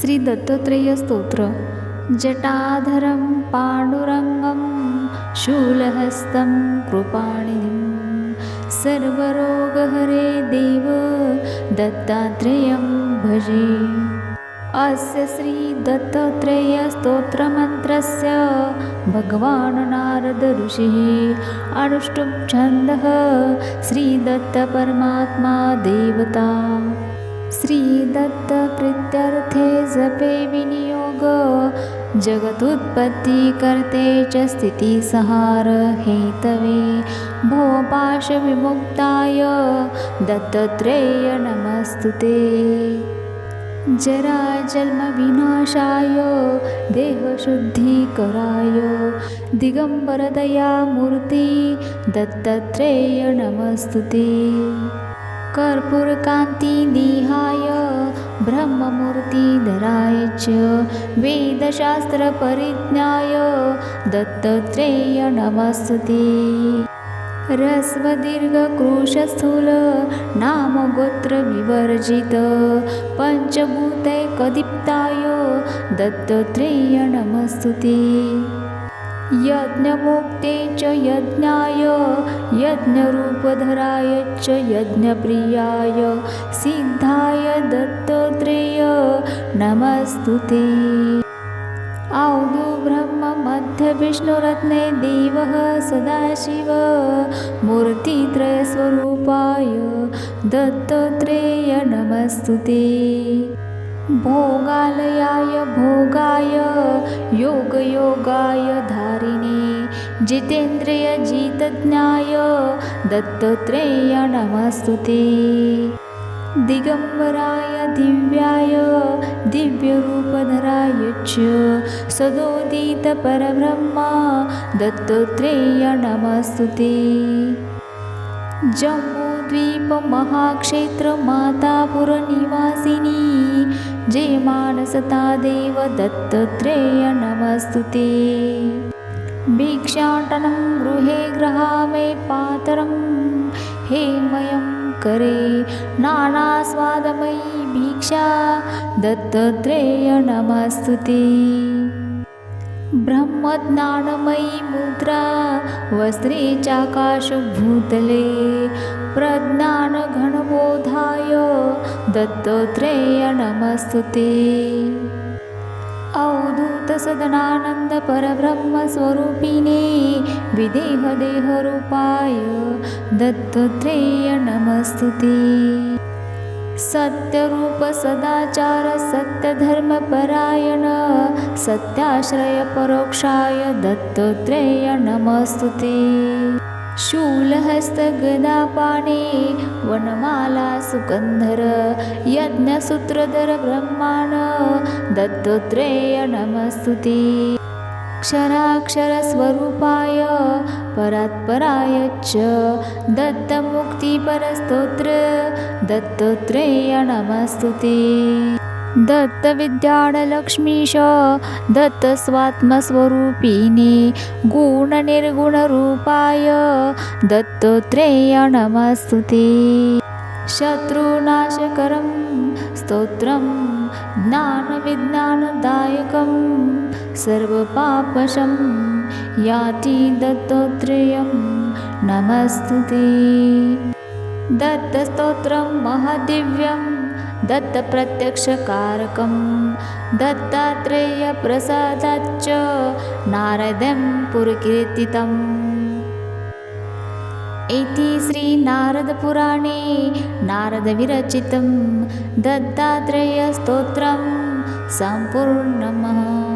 श्रीदत्तात्रेयस्तोत्र। जटाधरं पाण्डुरङ्गं शूलहस्तं कृपाणिं सर्वरोगहरे देव दत्तात्रेयं भजे। अस्य श्रीदत्तात्रेयस्तोत्रमन्त्रस्य भगवान् नारद ऋषिः अनुष्टुप् छन्दः श्रीदत्तपरमात्मा देवता श्रीदत्तप्रीत्यर्थे जपे विनियोग। जगदुत्पत्तिकर्ते च स्थितिसंहार हेतवे भोपाशविमुक्ताय दत्तत्रेय नमस्तु ते जराजन्मविनाशाय देहशुद्धिकराय। दिगम्बरदयामूर्ति दत्तत्रेय नमस्तु ते कर्पूरकान्तिनिहाय ब्रह्ममूर्तिधराय च वेदशास्त्रपरिज्ञाय दत्तत्रेय नमस्तु ते ह्रस्वदीर्घक्रूशस्थूल नामगोत्रविवर्जित पञ्चभूतैकदीप्ताय दत्तत्रेय नमस्तु ते यज्ञमुक्ते च यज्ञाय यज्ञरूपधराय च यज्ञप्रियाय। सिद्धाय दत्तत्रेय नमस्तु ते। औदुब्रह्ममध्यविष्णुरत्ने देवः सदाशिव मूर्तित्रयस्वरूपाय दत्तत्रेय नमस्तु ते भोगालयाय भोगाय योगयोगाय धारिणे। जितेन्द्रियजितज्ञाय दत्तत्रेय नमस्तु ते दिगम्बराय दिव्याय दिव्यरूपधराय च सदोदितपरब्रह्मा दत्तत्रेय नमस्तु ते जम्बूद्वीपमहाक्षेत्रमातापुरनिवासिनी जयमानसता देव दत्तत्रेय नमस्तु ते भिक्षाटनं गृहे गृहामे पातरं। हेमयं करे नानास्वादमयी भिक्षा। दत्तत्रेय नमस्तु ते ब्रह्मज्ञानमयी मुद्रा वस्त्रे चाकाशभूतले प्रज्ञानघनबोधाय दत्तत्रेय नमस्तु ते अवधूतसदनानन्दपरब्रह्मस्वरूपिणे विदेहदेहरूपाय दत्तत्रेय नमस्तु ते सत्यरूपसदाचार सत्यधर्मपरायण सत्याश्रयपरोक्षाय दत्तत्रेय नमस्तु ते शूलहस्तगदापाणे वनमाला सुकन्धर यज्ञसूत्रधर ब्रह्माण दत्तत्रेय नमस्तु ते क्षराक्षरस्वरूपाय परात्पराय च दत्तमुक्तिपरस्तोत्र दत्तत्रेय नमस्तु ते दत्तविद्याणलक्ष्मीश दत्तस्वात्मस्वरूपिणे गुणनिर्गुणरूपाय दत्तत्रेय नमस्तु ते शत्रुनाशकरं स्तोत्रं ज्ञानविज्ञानदायकं सर्वपापशं याति दत्तत्रेयं। नमस्तु ते। दत्तस्तोत्रं महदिव्यं दत्तप्रत्यक्षकारकं दत्तात्रेयप्रसादाच्च नारदं पुरकीर्तितम् इति श्रीनारदपुराणे नारदविरचितं दत्तात्रेयस्तोत्रं सम्पूर्णम्